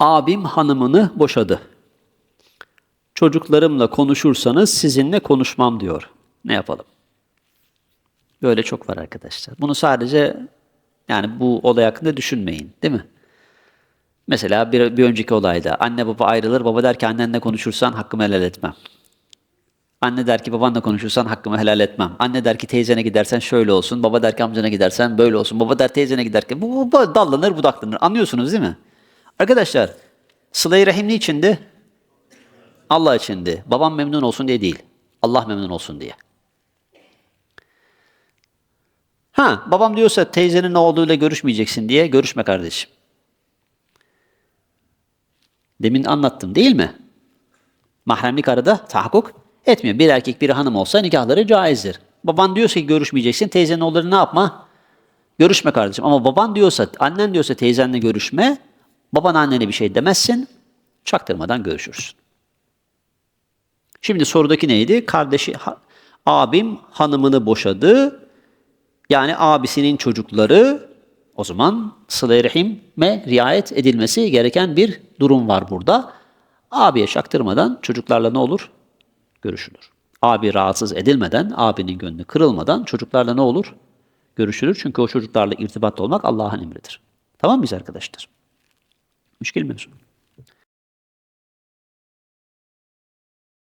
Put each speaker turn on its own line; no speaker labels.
Abim hanımını boşadı. Çocuklarımla konuşursanız sizinle konuşmam diyor. Ne yapalım? Böyle çok var arkadaşlar. Bunu sadece yani bu olay hakkında düşünmeyin, değil mi? Mesela bir, bir önceki olayda anne baba ayrılır, baba der ki annenle konuşursan hakkımı helal etmem. Anne der ki babanla konuşursan hakkımı helal etmem. Anne der ki teyzene gidersen şöyle olsun. Baba der ki amcana gidersen böyle olsun. Baba der teyzene giderken bu, bu, bu dallanır budaklanır. Anlıyorsunuz değil mi? Arkadaşlar sıla-i rahim içindi? Allah içindi. Babam memnun olsun diye değil. Allah memnun olsun diye. Ha babam diyorsa teyzenin ne olduğuyla görüşmeyeceksin diye görüşme kardeşim. Demin anlattım değil mi? Mahremlik arada tahakkuk etmiyor. Bir erkek bir hanım olsa nikahları caizdir. Baban diyorsa ki görüşmeyeceksin, teyzenin oğulları ne yapma? Görüşme kardeşim. Ama baban diyorsa, annen diyorsa teyzenle görüşme, baban annene bir şey demezsin, çaktırmadan görüşürsün. Şimdi sorudaki neydi? Kardeşi, ha- abim hanımını boşadı. Yani abisinin çocukları o zaman sıla-i rahime riayet edilmesi gereken bir durum var burada. Abiye çaktırmadan çocuklarla ne olur? Görüşülür. Abi rahatsız edilmeden, abinin gönlü kırılmadan çocuklarla ne olur? Görüşülür. Çünkü o çocuklarla irtibatlı olmak Allah'ın emridir. Tamam mıyız arkadaşlar? Müşkil mevzu.